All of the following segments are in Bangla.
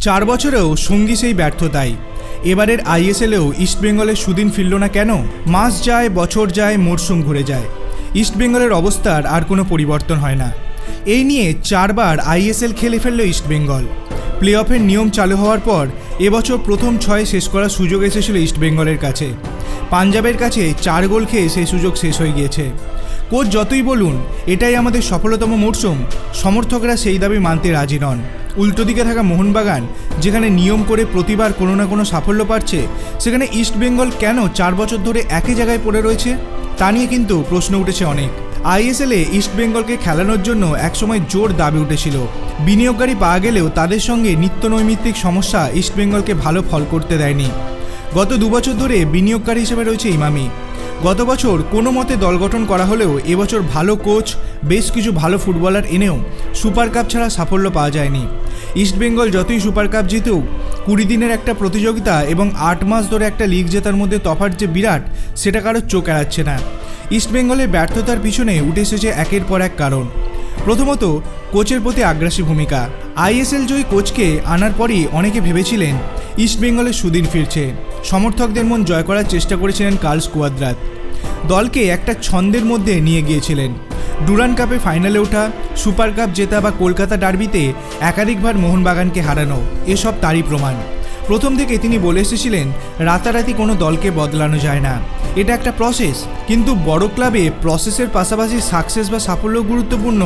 চার বছরেও সঙ্গী সেই ব্যর্থতাই। এবারের আইএসএলেও ইস্টবেঙ্গলের সুদিন ফিরল না কেন? মাস যায়, বছর যায় মরশুম ঘুরে যায়। ইস্টবেঙ্গলের অবস্থার আর কোনো পরিবর্তন হয় না। এই নিয়ে চারবার আইএসএল খেলে ফেলল ইস্টবেঙ্গল প্লে অফের নিয়ম চালু হওয়ার পর এবছর প্রথম ছয়ে শেষ করার সুযোগ এসেছিল ইস্টবেঙ্গলের কাছে। পাঞ্জাবের কাছে চার গোল খেয়ে সেই সুযোগ শেষ হয়ে গিয়েছে। কোচ যতই বলুন, এটাই আমাদের সফলতম মরশুম সমর্থকরা সেই দাবি মানতে রাজি নন। উল্টো দিকে থাকা মোহনবাগান, যেখানে নিয়ম করে প্রতিবার কোনো না কোনো সাফল্য পাচ্ছে, সেখানে ইস্টবেঙ্গল কেন চার বছর ধরে একই জায়গায় পড়ে রয়েছে? তা নিয়ে কিন্তু প্রশ্ন উঠেছে অনেক। আইএসএলে ইস্টবেঙ্গলকে খেলানোর জন্য একসময় জোর দাবি উঠেছিল। বিনিয়োগকারী পাওয়া গেলেও তাদের সঙ্গে নিত্য নৈমিত্তিক সমস্যা ইস্টবেঙ্গলকে ভালো ফল করতে দেয়নি। গত দুবছর ধরে বিনিয়োগকারী হিসেবে রয়েছে ইমামি। গত বছর কোনো মতে দল গঠন করা হলেও এবছর ভালো কোচ, বেশ কিছু ভালো ফুটবলার এনেও সুপার কাপ ছাড়া সাফল্য পাওয়া যায়নি। ইস্টবেঙ্গল যতই সুপার কাপ জিতুক, কুড়ি দিনের একটা প্রতিযোগিতা এবং আট মাস ধরে একটা লিগ জেতার মধ্যে তফাৎ যে বিরাট, সেটা কারোর চোখ এড়াচ্ছে না। ইস্টবেঙ্গলের ব্যর্থতার পিছনে উঠে এসেছে একের পর এক কারণ। প্রথমত, কোচের প্রতি আগ্রাসী ভূমিকা। আইএসএল জয়ী কোচকে আনার পরই অনেকে ভেবেছিলেন ইস্টবেঙ্গলের সুদিন ফিরছে। সমর্থকদের মন জয় করার চেষ্টা করেছিলেন কার্ল স্কোয়াদ্রাত। দলকে একটা ছন্দের মধ্যে নিয়ে গিয়েছিলেন। ডুরান কাপে ফাইনালে ওঠা, সুপার কাপ জেতা বা কলকাতা ডার্বিতে একাধিকবার মোহনবাগানকে হারানো, এসব তারই প্রমাণ। প্রথম থেকে তিনি বলে এসেছিলেন, রাতারাতি কোনো দলকে বদলানো যায় না। এটা একটা প্রসেস কিন্তু বড় ক্লাবে প্রসেসের পাশাপাশি সাকসেস বা সাফল্য গুরুত্বপূর্ণ।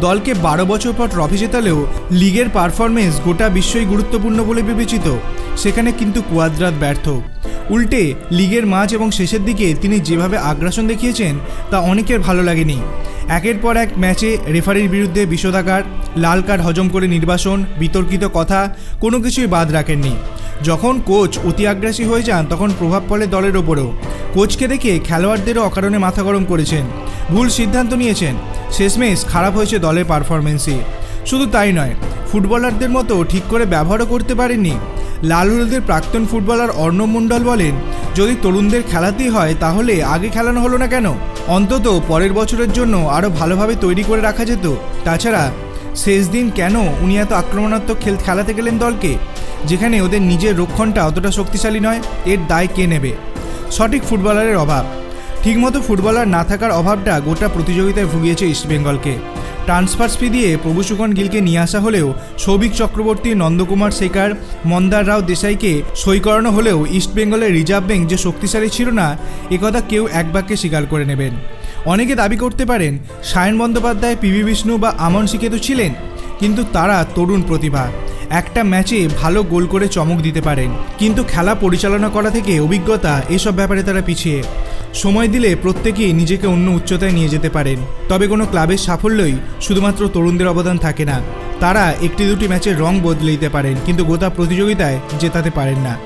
দলকে বারো বছর পর ট্রফি জেতালেও লিগের পারফরমেন্স গোটা বিশ্বই গুরুত্বপূর্ণ বলে বিবেচিত। সেখানে কিন্তু কুয়াদ্রাত ব্যর্থ। উল্টে লিগের মাঝ এবং শেষের দিকে তিনি যেভাবে আগ্রাসন দেখিয়েছেন, তা অনেকের ভালো লাগেনি। একের পর এক ম্যাচে রেফারির বিরুদ্ধে বিষোদাকার লাল কার্ড হজম করে নির্বাসন, বিতর্কিত কথা, কোনো কিছুই বাদ রাখেননি। যখন কোচ অতি আগ্রাসী হয়ে যান, তখন প্রভাব পড়ে দলের ওপরেও। কোচকে দেখে খেলোয়াড়দেরও অকারণে মাথা গরম করেছেন। ভুল সিদ্ধান্ত নিয়েছেন। শেষমেশ খারাপ হয়েছে দলের পারফরমেন্সই শুধু তাই নয়, ফুটবলারদের মতো ঠিক করে ব্যবহারও করতে পারেননি। লাল হলুদের প্রাক্তন ফুটবলার অর্ণব মণ্ডল বলেন, যদি তরুণদের খেলাতেই হয়, তাহলে আগে খেলানো হলো না কেন? অন্তত পরের বছরের জন্য আরও ভালোভাবে তৈরি করে রাখা যেত। তাছাড়া, শেষ দিন কেন উনি এত আক্রমণাত্মক খেল, খেলাতে গেলেন দলকে? যেখানে ওদের নিজের রক্ষণটা অতটা শক্তিশালী নয়, এর দায় কে নেবে? সঠিক ফুটবলারের অভাব। ঠিকমতো ফুটবলার না থাকার অভাবটা গোটা প্রতিযোগিতায় ভুগিয়েছে ইস্টবেঙ্গলকে ট্রান্সফার ফি দিয়ে প্রভু সুগন গিলকে নিয়ে আসা হলেও সৌভিক চক্রবর্তী, নন্দকুমার শেখার, মন্দার রাও দেশাইকে সই করানো হলেও ইস্টবেঙ্গলের রিজার্ভ ব্যাঙ্ক যে শক্তিশালী ছিল না একথা কেউ এক বাক্যে স্বীকার করে নেবেন। অনেকে দাবি করতে পারেন, সায়ন বন্দ্যোপাধ্যায় পিভি বিষ্ণু বা আমন শিকে তো ছিলেন, কিন্তু তারা তরুণ প্রতিভা। একটা ম্যাচে ভালো গোল করে চমক দিতে পারেন। কিন্তু খেলা পরিচালনা করা থেকে অভিজ্ঞতা, এসব ব্যাপারে তারা পিছিয়ে। সময় দিলে প্রত্যেকেই নিজেকে অন্য উচ্চতায় নিয়ে যেতে পারেন। তবে কোনো ক্লাবের সাফল্যই শুধুমাত্র তরুণদের অবদান থাকে না। তারা একটি দুটি ম্যাচের রং বদলে দিতে পারেন, কিন্তু গোটা প্রতিযোগিতায় জেতাতে পারেন না।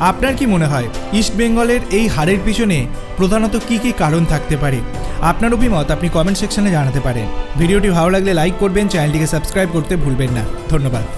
আপনার কি মনে হয়, ইস্ট বেঙ্গলের এই হারের পিছনে প্রধানত কি কি কারণ থাকতে পারে? আপনার অভিমত আপনি কমেন্ট সেকশনে জানাতে পারেন। ভিডিওটি ভালো লাগলে লাইক করবেন, চ্যানেলটিকে সাবস্ক্রাইব করতে ভুলবেন না। ধন্যবাদ।